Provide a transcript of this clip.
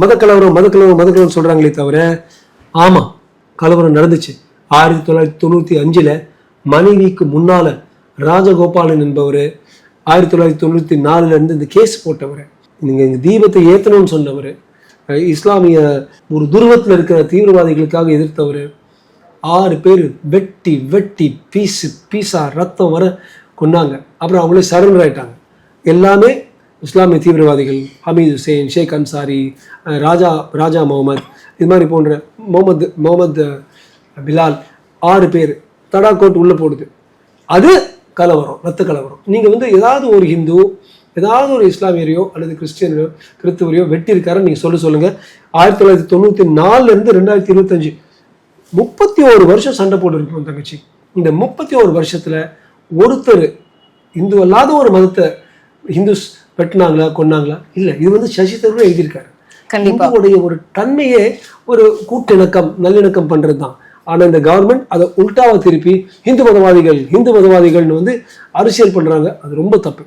மத கலவரம் மத கலவரம் மத கலவரம் சொல்றாங்களே தவிர ஆமா கலவரம் நடந்துச்சு. ஆயிரத்தி தொள்ளாயிரத்தி தொண்ணூத்தி அஞ்சுல மனைவிக்கு முன்னால ராஜகோபாலன் என்பவர் ஆயிரத்தி தொள்ளாயிரத்தி தொண்ணூத்தி நாலுல இருந்து இந்த கேஸ் போட்டவர். நீங்க இந்த தீபத்தை ஏத்தணும்னு சொன்னவர். இஸ்லாமிய ஒரு துருவத்தில் இருக்கிற தீவிரவாதிகளுக்காக எதிர்த்தவர். ஆறு பேர் வெட்டி வெட்டி பீஸு பீஸா ரத்தம் வர கொன்னாங்க. அப்புறம் அவங்களே சரண்டர் ஆயிட்டாங்க. எல்லாமே இஸ்லாமிய தீவிரவாதிகள் ஹமீது ஹுசேன் ஷேக் அன்சாரி ராஜா ராஜா முகமது இது மாதிரி போன்ற முகமது முகமது பிலால் ஆறு பேர் தடா கோட் உள்ளே போடுது. அது கலவரம் ரத்த கலவரம். நீங்கள் வந்து ஏதாவது ஒரு ஹிந்து ஏதாவது ஒரு இஸ்லாமியரையோ அல்லது கிறிஸ்டியனையோ கிறிஸ்துவரையோ வெட்டி நீங்கள் சொல்ல சொல்லுங்கள் ஆயிரத்தி தொள்ளாயிரத்தி தொண்ணூற்றி நாலுலேருந்து ரெண்டாயிரத்தி இருபத்தஞ்சு முப்பத்தி ஒரு வருஷம் சண்டை போட்டுருக்கோம் தங்கச்சி. இந்த முப்பத்தி ஒரு வருஷத்தில் ஒருத்தர் இந்து அல்லாத ஒரு மதத்தை ஹிந்துஸ் வெட்டினாங்களா கொன்னாங்களா? இல்ல இது வந்து சசி தரூர் எழுதியிருக்காரு. இந்துவுடைய ஒரு தன்மையே ஒரு கூட்டிணக்கம் நல்லிணக்கம் பண்றது தான் ஆனா இந்த கவர்மெண்ட் அதை உல்டாவா திருப்பி இந்து மதவாதிகள் இந்து மதவாதிகள்னு வந்து அரசியல் பண்றாங்க. அது ரொம்ப தப்பு.